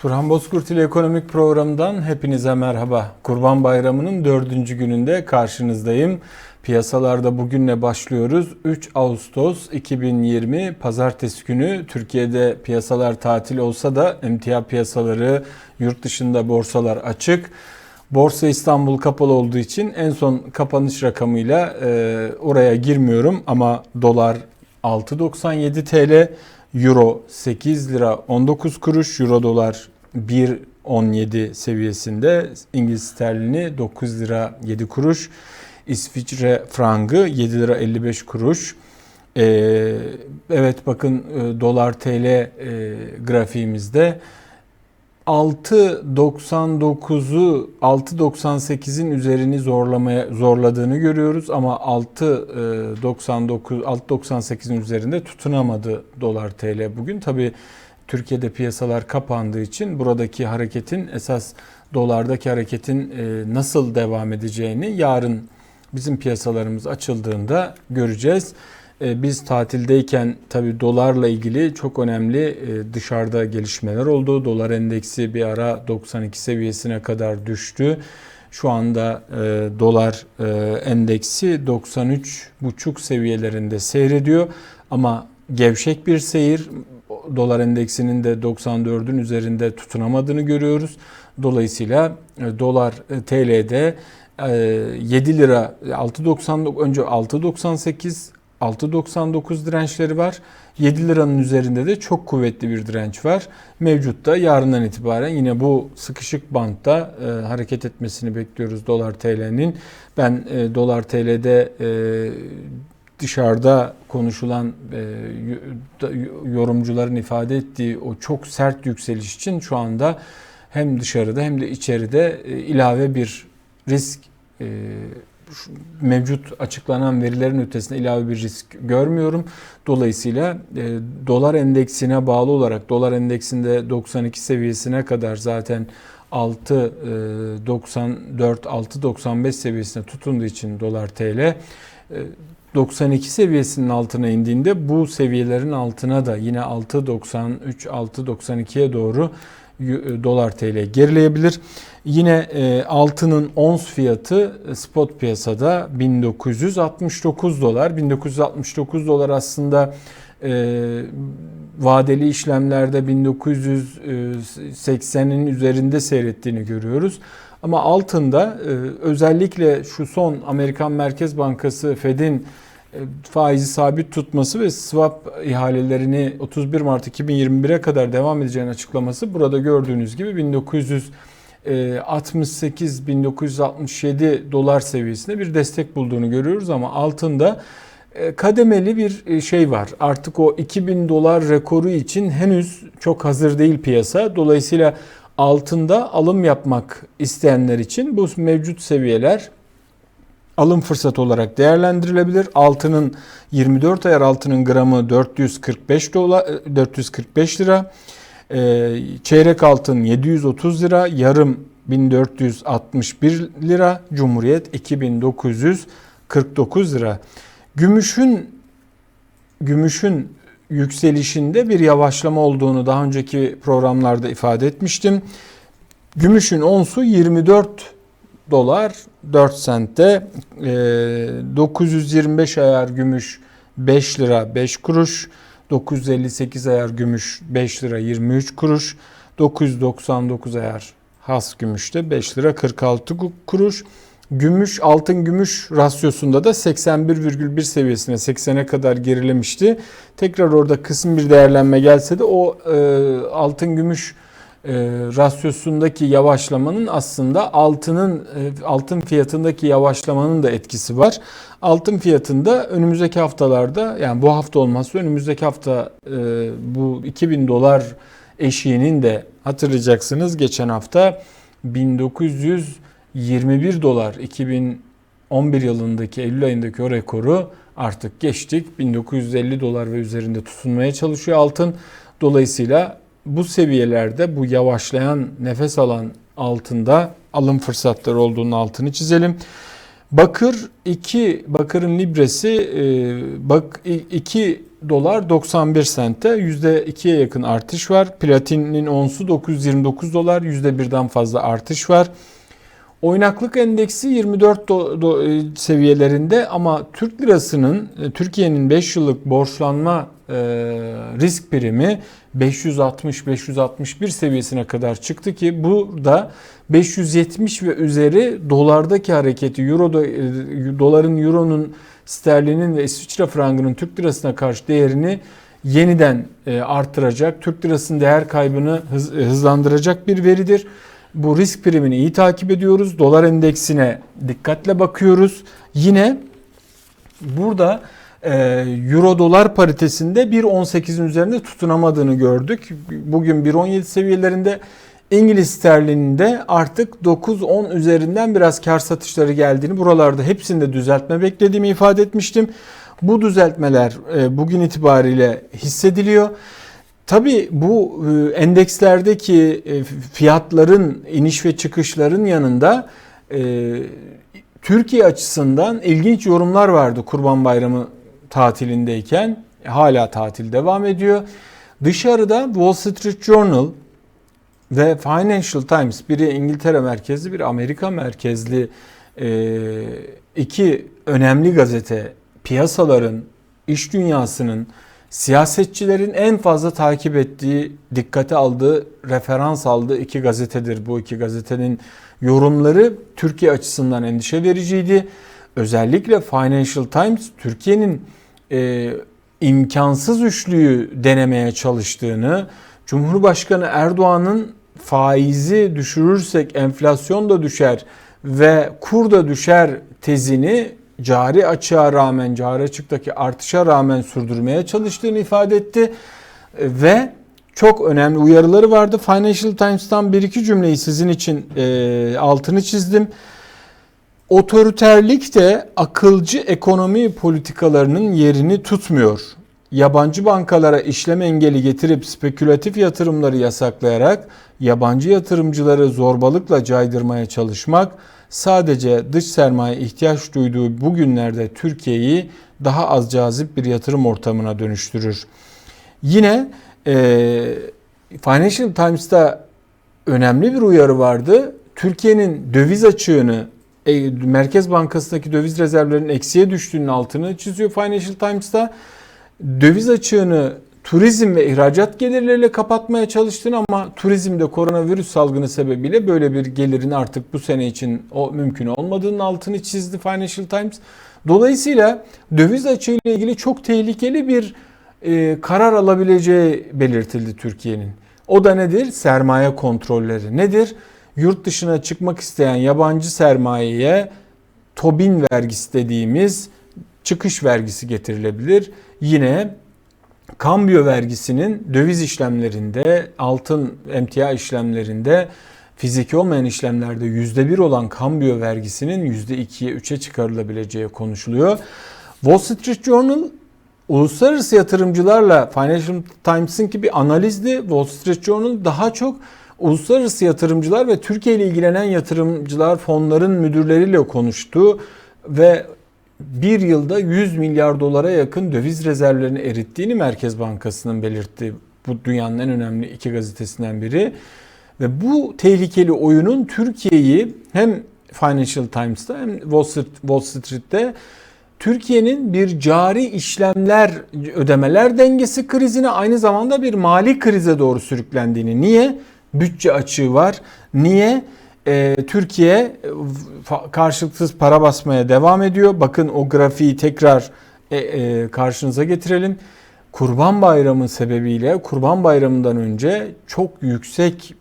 Turhan Bozkurt ile Ekonomik Programı'ndan hepinize merhaba. Kurban Bayramı'nın dördüncü gününde karşınızdayım. Piyasalarda bugünle başlıyoruz. 3 Ağustos 2020 Pazartesi günü Türkiye'de piyasalar tatil olsa da emtia piyasaları, yurt dışında borsalar açık. Borsa İstanbul kapalı olduğu için en son kapanış rakamıyla e, oraya girmiyorum ama dolar 6.97 TL, Euro 8 lira 19 kuruş, Euro dolar 1.17 seviyesinde, İngiliz sterlini 9 lira 7 kuruş, İsviçre frangı 7 lira 55 kuruş. Ee, evet bakın e, dolar TL e, grafiğimizde 6.99'u 6.98'in üzerini zorlamaya zorladığını görüyoruz ama 6.99 6.98'in üzerinde tutunamadı dolar TL bugün. Tabi Türkiye'de piyasalar kapandığı için buradaki hareketin esas dolardaki hareketin e, nasıl devam edeceğini yarın bizim piyasalarımız açıldığında göreceğiz. E, biz tatildeyken tabi dolarla ilgili çok önemli e, dışarıda gelişmeler oldu. Dolar endeksi bir ara 92 seviyesine kadar düştü. Şu anda e, dolar e, endeksi 93,5 seviyelerinde seyrediyor. Ama gevşek bir seyir dolar endeksinin de 94'ün üzerinde tutunamadığını görüyoruz. Dolayısıyla dolar TL'de 7 lira 6.90 önce 6.98 6.99 dirençleri var. 7 liranın üzerinde de çok kuvvetli bir direnç var. Mevcutta yarından itibaren yine bu sıkışık bantta e, hareket etmesini bekliyoruz dolar TL'nin. Ben e, dolar TL'de e, dışarıda konuşulan e, yorumcuların ifade ettiği o çok sert yükseliş için şu anda hem dışarıda hem de içeride e, ilave bir risk e, mevcut açıklanan verilerin ötesinde ilave bir risk görmüyorum. Dolayısıyla e, dolar endeksine bağlı olarak dolar endeksinde 92 seviyesine kadar zaten 6.94 6.95 e, seviyesine tutunduğu için dolar TL e, 92 seviyesinin altına indiğinde bu seviyelerin altına da yine 6.93 6.92'ye doğru e, dolar TL gerileyebilir. Yine e, altının ons fiyatı e, spot piyasada 1969 dolar. 1969 dolar aslında vadeli işlemlerde 1980'in üzerinde seyrettiğini görüyoruz. Ama altında özellikle şu son Amerikan Merkez Bankası Fed'in e, faizi sabit tutması ve swap ihalelerini 31 Mart 2021'e kadar devam edeceğini açıklaması burada gördüğünüz gibi 1968 1967 dolar seviyesinde bir destek bulduğunu görüyoruz ama altında e, kademeli bir e, şey var. Artık o 2000 dolar rekoru için henüz çok hazır değil piyasa. Dolayısıyla altında alım yapmak isteyenler için bu mevcut seviyeler alım fırsatı olarak değerlendirilebilir. Altının 24 ayar altının gramı 445 dolar 445 lira. Ee, çeyrek altın 730 lira, yarım 1461 lira, Cumhuriyet 2949 lira. Gümüşün gümüşün yükselişinde bir yavaşlama olduğunu daha önceki programlarda ifade etmiştim. Gümüşün onsu 24 dolar 4 sentte e, 925 ayar gümüş 5 lira 5 kuruş 958 ayar gümüş 5 lira 23 kuruş 999 ayar has gümüşte 5 lira 46 kuruş Gümüş altın gümüş rasyosunda da 81,1 seviyesine 80'e kadar gerilemişti. Tekrar orada kısım bir değerlenme gelse de o e, altın gümüş e, rasyosundaki yavaşlamanın aslında altının e, altın fiyatındaki yavaşlamanın da etkisi var. Altın fiyatında önümüzdeki haftalarda yani bu hafta olmazsa önümüzdeki hafta e, bu 2000 dolar eşiğinin de hatırlayacaksınız geçen hafta 1921 dolar 2011 yılındaki Eylül ayındaki o rekoru artık geçtik. 1950 dolar ve üzerinde tutunmaya çalışıyor altın. Dolayısıyla bu seviyelerde bu yavaşlayan nefes alan altında alım fırsatları olduğunu altını çizelim. Bakır 2 bakırın libresi e, bak 2 dolar 91 sente %2'ye yakın artış var. Platinin onsu 929 dolar %1'den fazla artış var. Oynaklık endeksi 24 do, do, e, seviyelerinde ama Türk lirasının e, Türkiye'nin 5 yıllık borçlanma e, risk primi 560-561 seviyesine kadar çıktı ki burada 570 ve üzeri dolardaki hareketi euro e, doların euronun sterlinin ve İsviçre frangının Türk lirasına karşı değerini yeniden e, artıracak. Türk lirasının değer kaybını hız, hızlandıracak bir veridir. Bu risk primini iyi takip ediyoruz. Dolar endeksine dikkatle bakıyoruz. Yine burada e, Euro dolar paritesinde 1.18'in üzerinde tutunamadığını gördük. Bugün 1.17 seviyelerinde İngiliz sterlininde artık 9-10 üzerinden biraz kar satışları geldiğini buralarda hepsinde düzeltme beklediğimi ifade etmiştim. Bu düzeltmeler e, bugün itibariyle hissediliyor. Tabi bu e, endekslerdeki e, fiyatların iniş ve çıkışların yanında Türkiye açısından ilginç yorumlar vardı Kurban Bayramı tatilindeyken. Hala tatil devam ediyor. Dışarıda Wall Street Journal, ve Financial Times biri İngiltere merkezli bir Amerika merkezli e, iki önemli gazete piyasaların, iş dünyasının, siyasetçilerin en fazla takip ettiği, dikkate aldığı, referans aldığı iki gazetedir. Bu iki gazetenin yorumları Türkiye açısından endişe vericiydi. Özellikle Financial Times Türkiye'nin e, imkansız üçlüyü denemeye çalıştığını, Cumhurbaşkanı Erdoğan'ın faizi düşürürsek enflasyon da düşer ve kur da düşer tezini cari açığa rağmen, cari açıktaki artışa rağmen sürdürmeye çalıştığını ifade etti. Ve çok önemli uyarıları vardı. Financial Times'tan bir iki cümleyi sizin için e, altını çizdim. Otoriterlik de akılcı ekonomi politikalarının yerini tutmuyor. Yabancı bankalara işlem engeli getirip spekülatif yatırımları yasaklayarak yabancı yatırımcıları zorbalıkla caydırmaya çalışmak sadece dış sermaye ihtiyaç duyduğu bu günlerde Türkiye'yi daha az cazip bir yatırım ortamına dönüştürür. Yine e, Financial Times'ta önemli bir uyarı vardı. Türkiye'nin döviz açığını e, Merkez Bankası'ndaki döviz rezervlerinin eksiye düştüğünün altını çiziyor Financial Times'ta. Döviz açığını turizm ve ihracat gelirleriyle kapatmaya çalıştığını ama turizmde koronavirüs salgını sebebiyle böyle bir gelirin artık bu sene için o mümkün olmadığının altını çizdi Financial Times. Dolayısıyla döviz açığı ile ilgili çok tehlikeli bir e, karar alabileceği belirtildi Türkiye'nin. O da nedir? Sermaye kontrolleri. Nedir? Yurt dışına çıkmak isteyen yabancı sermayeye Tobin vergisi dediğimiz çıkış vergisi getirilebilir. Yine kambiyo vergisinin döviz işlemlerinde, altın emtia işlemlerinde, fiziki olmayan işlemlerde %1 olan kambiyo vergisinin %2'ye 3'e çıkarılabileceği konuşuluyor. Wall Street Journal uluslararası yatırımcılarla Financial Times'ın ki bir analizdi. Wall Street Journal daha çok uluslararası yatırımcılar ve Türkiye ile ilgilenen yatırımcılar fonların müdürleriyle konuştu ve bir yılda 100 milyar dolara yakın döviz rezervlerini erittiğini Merkez Bankası'nın belirtti. Bu dünyanın en önemli iki gazetesinden biri. Ve bu tehlikeli oyunun Türkiye'yi hem Financial Times'ta hem Wall, Street, Wall Street'te Türkiye'nin bir cari işlemler ödemeler dengesi krizine aynı zamanda bir mali krize doğru sürüklendiğini. Niye? Bütçe açığı var. Niye? e, Türkiye karşılıksız para basmaya devam ediyor. Bakın o grafiği tekrar e, e, karşınıza getirelim. Kurban Bayramı sebebiyle Kurban Bayramı'ndan önce çok yüksek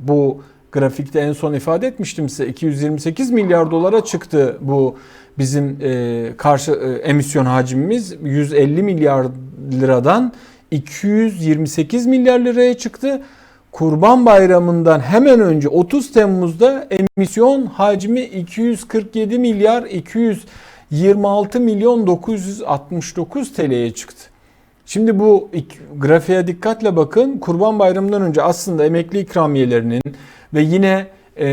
bu grafikte en son ifade etmiştim size 228 milyar dolara çıktı bu bizim e, karşı e, emisyon hacmimiz 150 milyar liradan 228 milyar liraya çıktı. Kurban Bayramı'ndan hemen önce 30 Temmuz'da emisyon hacmi 247 milyar 226 milyon 969 TL'ye çıktı. Şimdi bu grafiğe dikkatle bakın. Kurban Bayramı'ndan önce aslında emekli ikramiyelerinin ve yine e,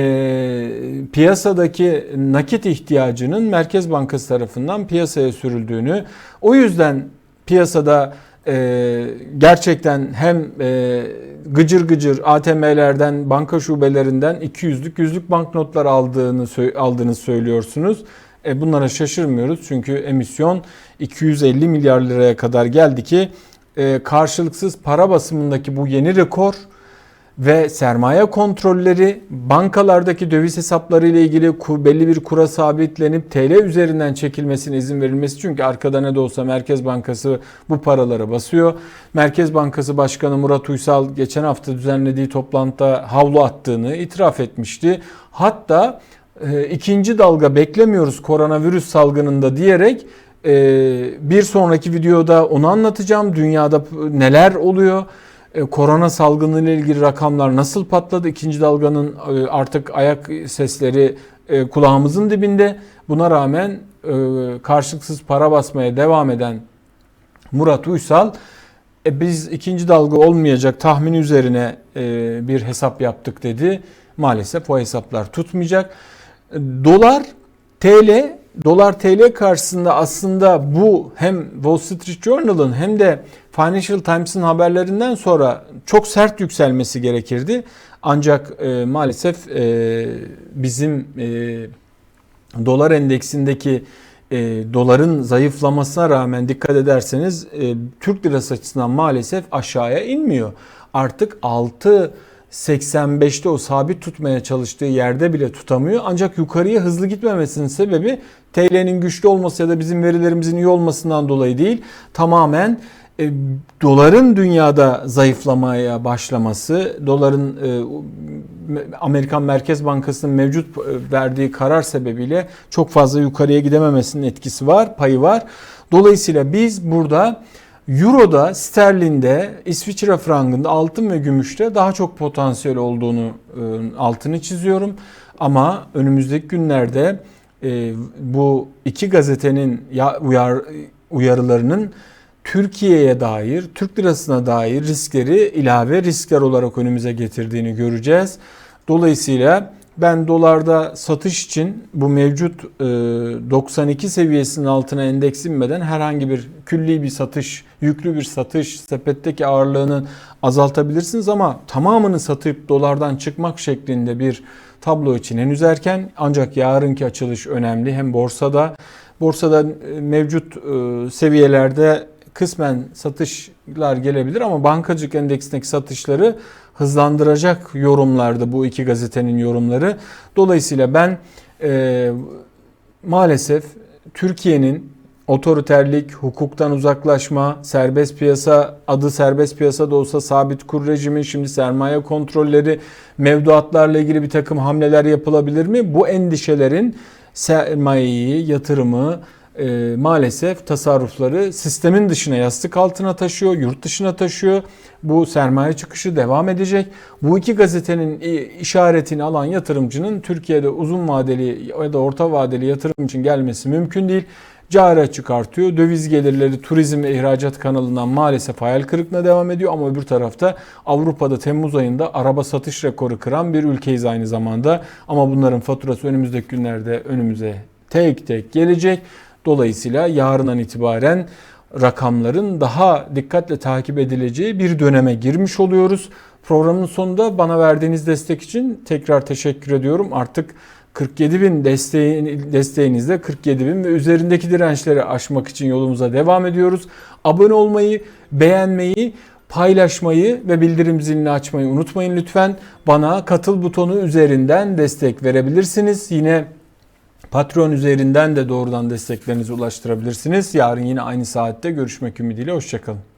piyasadaki nakit ihtiyacının Merkez Bankası tarafından piyasaya sürüldüğünü, o yüzden piyasada e, gerçekten hem e, gıcır gıcır ATM'lerden, banka şubelerinden 200'lük, yüzlük banknotlar aldığını aldığını söylüyorsunuz. E, bunlara şaşırmıyoruz çünkü emisyon 250 milyar liraya kadar geldi ki e, karşılıksız para basımındaki bu yeni rekor ve sermaye kontrolleri bankalardaki döviz hesapları ile ilgili belli bir kura sabitlenip TL üzerinden çekilmesine izin verilmesi çünkü arkada ne de olsa Merkez Bankası bu paralara basıyor. Merkez Bankası Başkanı Murat Uysal geçen hafta düzenlediği toplantıda havlu attığını itiraf etmişti. Hatta e, ikinci dalga beklemiyoruz koronavirüs salgınında diyerek e, bir sonraki videoda onu anlatacağım. Dünyada neler oluyor? E, korona salgını ile ilgili rakamlar nasıl patladı? İkinci dalganın e, artık ayak sesleri e, kulağımızın dibinde. Buna rağmen karşılıksız para basmaya devam eden Murat Uysal e, biz ikinci dalga olmayacak tahmini üzerine bir hesap yaptık dedi. Maalesef o hesaplar tutmayacak. Dolar, TL dolar TL karşısında aslında bu hem Wall Street Journal'ın hem de Financial Times'ın haberlerinden sonra çok sert yükselmesi gerekirdi. Ancak e, maalesef e, bizim e, dolar endeksindeki e, doların zayıflamasına rağmen dikkat ederseniz e, Türk lirası açısından maalesef aşağıya inmiyor. Artık 6 85'te o sabit tutmaya çalıştığı yerde bile tutamıyor. Ancak yukarıya hızlı gitmemesinin sebebi TL'nin güçlü olması ya da bizim verilerimizin iyi olmasından dolayı değil. Tamamen e, doların dünyada zayıflamaya başlaması, doların e, Amerikan Merkez Bankası'nın mevcut e, verdiği karar sebebiyle çok fazla yukarıya gidememesinin etkisi var, payı var. Dolayısıyla biz burada Euro'da, sterlinde, İsviçre frangında, altın ve gümüşte daha çok potansiyel olduğunu e, altını çiziyorum. Ama önümüzdeki günlerde e, bu iki gazetenin uyar, uyarılarının Türkiye'ye dair, Türk lirasına dair riskleri ilave riskler olarak önümüze getirdiğini göreceğiz. Dolayısıyla ben dolarda satış için bu mevcut 92 seviyesinin altına endeks inmeden herhangi bir külli bir satış, yüklü bir satış, sepetteki ağırlığını azaltabilirsiniz ama tamamını satıp dolardan çıkmak şeklinde bir tablo için henüz erken ancak yarınki açılış önemli. Hem borsada borsada mevcut seviyelerde kısmen satışlar gelebilir ama bankacılık endeksindeki satışları hızlandıracak yorumlarda bu iki gazetenin yorumları. Dolayısıyla ben e, maalesef Türkiye'nin otoriterlik, hukuktan uzaklaşma, serbest piyasa, adı serbest piyasa da olsa sabit kur rejimi, şimdi sermaye kontrolleri, mevduatlarla ilgili bir takım hamleler yapılabilir mi? Bu endişelerin sermayeyi, yatırımı, e, maalesef tasarrufları sistemin dışına yastık altına taşıyor, yurt dışına taşıyor. Bu sermaye çıkışı devam edecek. Bu iki gazetenin işaretini alan yatırımcının Türkiye'de uzun vadeli ya da orta vadeli yatırım için gelmesi mümkün değil. Cari çıkartıyor. Döviz gelirleri turizm ve ihracat kanalından maalesef hayal kırıklığına devam ediyor. Ama öbür tarafta Avrupa'da Temmuz ayında araba satış rekoru kıran bir ülkeyiz aynı zamanda. Ama bunların faturası önümüzdeki günlerde önümüze tek tek gelecek. Dolayısıyla yarından itibaren rakamların daha dikkatle takip edileceği bir döneme girmiş oluyoruz. Programın sonunda bana verdiğiniz destek için tekrar teşekkür ediyorum. Artık 47 bin desteğin, desteğinizle 47 bin ve üzerindeki dirençleri aşmak için yolumuza devam ediyoruz. Abone olmayı, beğenmeyi, paylaşmayı ve bildirim zilini açmayı unutmayın lütfen. Bana katıl butonu üzerinden destek verebilirsiniz. Yine Patreon üzerinden de doğrudan desteklerinizi ulaştırabilirsiniz. Yarın yine aynı saatte görüşmek ümidiyle. Hoşçakalın.